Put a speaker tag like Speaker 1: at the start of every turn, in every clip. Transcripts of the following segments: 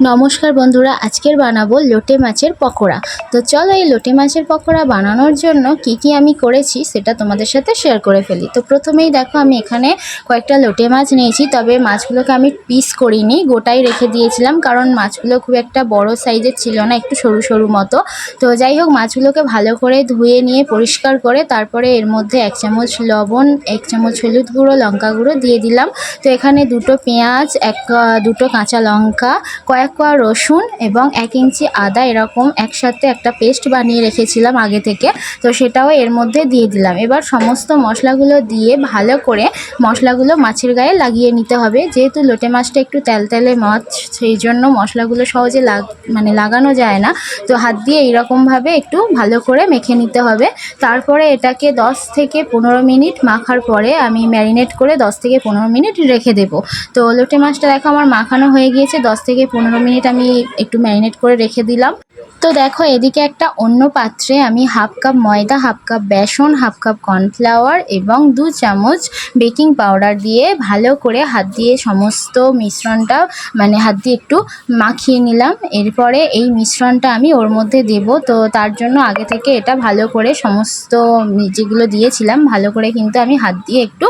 Speaker 1: নমস্কার বন্ধুরা, আজকের বানাবো লোটে মাছের পকোড়া। তো চলো এই লোটে মাছের পকোড়া বানানোর জন্য কি কি আমি করেছি সেটা তোমাদের সাথে শেয়ার করে ফেলি। তো প্রথমেই দেখো, আমি এখানে কয়েকটা লোটে মাছ নিয়েছি, তবে মাছগুলোকে আমি পিস করিনি, গোটাই রেখে দিয়েছিলাম, কারণ মাছগুলো খুব একটা বড় সাইজের ছিল না, একটু সরু সরু মতো। তো যাই হোক, মাছগুলোকে ভালো করে ধুয়ে নিয়ে পরিষ্কার করে তারপরে এর মধ্যে এক চামচ লবণ, এক চামচ হলুদ গুঁড়ো, লঙ্কা গুঁড়ো দিয়ে দিলাম। তো এখানে দুটো পেঁয়াজ, এক দুটো কাঁচা লঙ্কা, কয়েক কোয়া রসুন এবং এক ইঞ্চি আদা এরকম একসাথে একটা পেস্ট বানিয়ে রেখেছিলাম আগে থেকে। তো সেটাও এর মধ্যে দিয়ে দিলাম। এবার সমস্ত মশলাগুলো দিয়ে ভালো করে মশলাগুলো মাছের গায়ে লাগিয়ে নিতে হবে। যেহেতু লোটে মাছটা একটু তেলতেলে মাছ, সেই জন্য মশলাগুলো সহজে লাগ মানে লাগানো যায় না। তো হাত দিয়ে এইরকমভাবে একটু ভালো করে মেখে নিতে হবে। তারপরে এটাকে 10 থেকে পনেরো মিনিট মাখার পরে আমি ম্যারিনেট করে 10 থেকে পনেরো মিনিট রেখে দেবো। তো লোটে মাছটা দেখো আমার মাখানো হয়ে গিয়েছে। 10 থেকে পনেরো মিনিট আমি একটু ম্যারিনেট করে রেখে দিলাম। তো দেখো, এদিকে একটা অন্য পাত্রে আমি হাফ কাপ ময়দা, হাফ কাপ বেসন, হাফ কাপ কর্নফ্লাওয়ার এবং দু চামচ বেকিং পাউডার দিয়ে ভালো করে হাত দিয়ে সমস্ত মিশ্রণটা মানে হাত দিয়ে একটু মাখিয়ে নিলাম। এরপরে এই মিশ্রণটা আমি ওর মধ্যে দেব। তো তার জন্য আগে থেকে এটা ভালো করে সমস্ত যেগুলো দিয়েছিলাম, ভালো করে কিন্তু আমি হাত দিয়ে একটু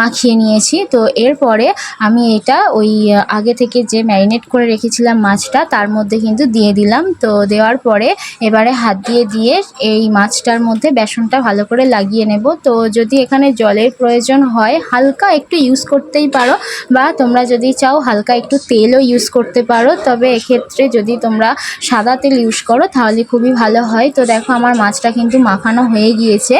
Speaker 1: মাখিয়ে নিয়েছি। তো এরপরে আমি এটা ওই আগে থেকে যে ম্যারিনেট করে রেখেছিলাম মাছটা, তার মধ্যে কিন্তু দিয়ে দিলাম। তো দেওয়ার পরে এবারে হাত দিয়ে দিয়ে এই মাছটার মধ্যে বেসনটা ভালো করে লাগিয়ে নেব। তো যদি এখানে জলের প্রয়োজন হয়, হালকা একটু ইউজ করতেই পারো বা তোমরা যদি চাও হালকা একটু তেলও ইউজ করতে পারো। তবে এক্ষেত্রে যদি তোমরা সাদা তেল ইউজ করো, তাহলে খুবই ভালো হয়। তো দেখো আমার মাছটা কিন্তু মাখানো হয়ে গিয়েছে।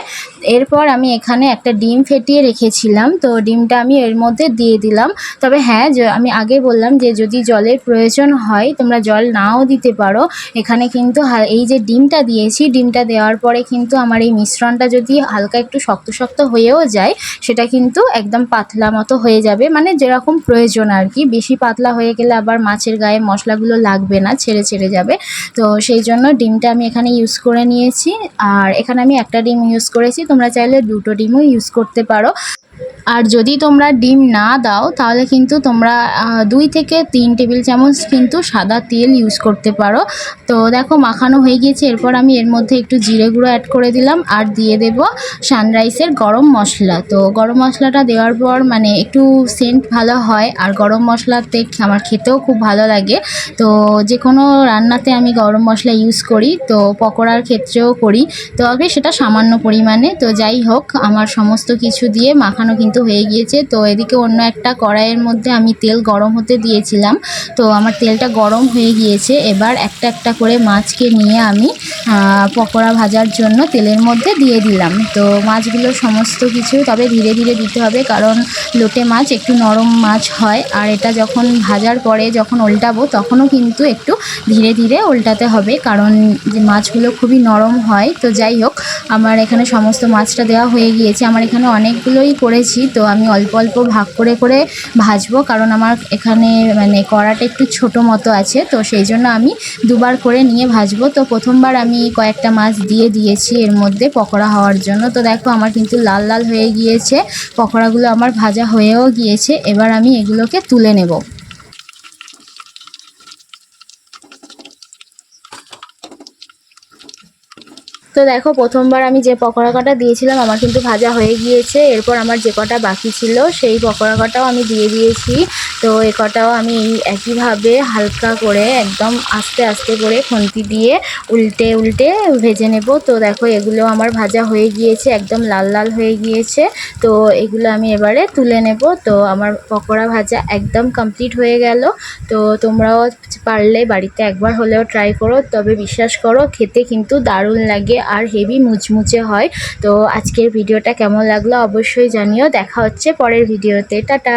Speaker 1: এরপর আমি এখানে একটা ডিম ফেটিয়ে রেখেছিলাম, তো ডিমটা আমি এর মধ্যে দিয়ে দিলাম। তবে হ্যাঁ আমি আগে বললাম যে যদি জলের প্রয়োজন হয়, তোমরা জল নাও দিতে পারো। এখানে কিন্তু এই যে ডিমটা দিয়েছি, ডিমটা দেওয়ার পরে কিন্তু আমার এই মিশ্রণটা যদি হালকা একটু শক্ত শক্ত হয়েও যায়, সেটা কিন্তু একদম পাতলা মতো হয়ে যাবে। মানে যেরকম প্রয়োজন আর কি, বেশি পাতলা হয়ে গেলে আবার মাছের গায়ে মশলাগুলো লাগবে না, ছেড়ে ছেড়ে যাবে। তো সেই জন্য ডিমটা আমি এখানে ইউজ করে নিয়েছি। আর এখানে আমি একটা ডিম ইউজ করেছি তোমরা চাইলে দুটো ডিমও ইউজ করতে পারো। আর যদি তোমরা ডিম না দাও, তাহলে কিন্তু তোমরা দুই থেকে তিন টেবিল চামচ কিন্তু সাদা তেল ইউজ করতে পারো। তো দেখো, মাখানো হয়ে গিয়েছে। এরপর আমি এর মধ্যে একটু জিরে গুঁড়ো অ্যাড করে দিলাম আর দিয়ে দেব সানরাইসের গরম মশলা। তো গরম মশলাটা দেওয়ার পর মানে একটু সেন্ট ভালো হয় আর গরম মশলাতে আমার খেতেও খুব ভালো লাগে। তো যে কোনো রান্নাতে আমি গরম মশলা ইউজ করি, তো পকোড়ার ক্ষেত্রেও করি। তো আগে সেটা সামান্য পরিমাণে। তো যাই হোক, আমার সমস্ত কিছু দিয়ে মাখানো কিন্তু হয়ে গিয়েছে। তো এদিকে অন্য একটা কড়াইয়ের মধ্যে আমি তেল গরম হতে দিয়েছিলাম। তো আমার তেলটা গরম হয়ে গিয়েছে। এবার একটা একটা করে মাছকে নিয়ে আমি পকোড়া ভাজার জন্য তেলের মধ্যে দিয়ে দিলাম। তো মাছগুলো সমস্ত কিছু তবে ধীরে ধীরে দিতে হবে কারণ লোটে মাছ একটু নরম মাছ হয়। আর এটা যখন ভাজার পরে যখন উল্টাবো তখনও কিন্তু একটু ধীরে ধীরে উল্টাতে হবে কারণ যে মাছগুলো খুবই নরম হয়। তো যাই হোক, আমার এখানে সমস্ত মাছটা দেওয়া হয়ে গিয়েছে। আমার এখানে অনেকগুলোই করেছি। তো আমি অল্প অল্প ভাগ করে করে ভাজবো, কারণ আমার এখানে মানে কড়াটা একটু ছোট মতো আছে, তো সেই জন্য আমি দুবার করে নিয়ে ভাজবো। তো প্রথমবার আমি কয়েকটা মাছ দিয়ে দিয়েছি এর মধ্যে পকোড়া হওয়ার জন্য। তো দেখো আমার কিন্তু লাল লাল হয়ে গিয়েছে, পকোড়াগুলো আমার ভাজা হয়েও গিয়েছে, এবার আমি এগুলোকে তুলে নেব। তো দেখো, প্রথমবার আমি যে পকোড়া কটা দিয়েছিলাম, আমার কিন্তু ভাজা হয়ে গিয়েছে। এরপর আমার যে কটা বাকি ছিল, সেই পকোড়া কটাও আমি দিয়ে দিয়েছি। তো এ কটাও আমি একইভাবে হালকা করে একদম আস্তে আস্তে করে খুন্তি দিয়ে উল্টে উল্টে ভেজে নেব। তো দেখো এগুলো আমার ভাজা হয়ে গিয়েছে, একদম লাল লাল হয়ে গিয়েছে। তো এগুলো আমি এবারে তুলে নেব। তো আমার পকোড়া ভাজা একদম কমপ্লিট হয়ে গেল। তো তোমরাও পারলে বাড়িতে একবার হলেও ট্রাই করো। তবে বিশ্বাস করো, খেতে কিন্তু দারুণ লাগে আর হেভি মুচমুচে হয়। তো আজকের ভিডিওটা কেমন লাগল অবশ্যই জানিও। দেখা হচ্ছে পরের ভিডিওতে। টাটা!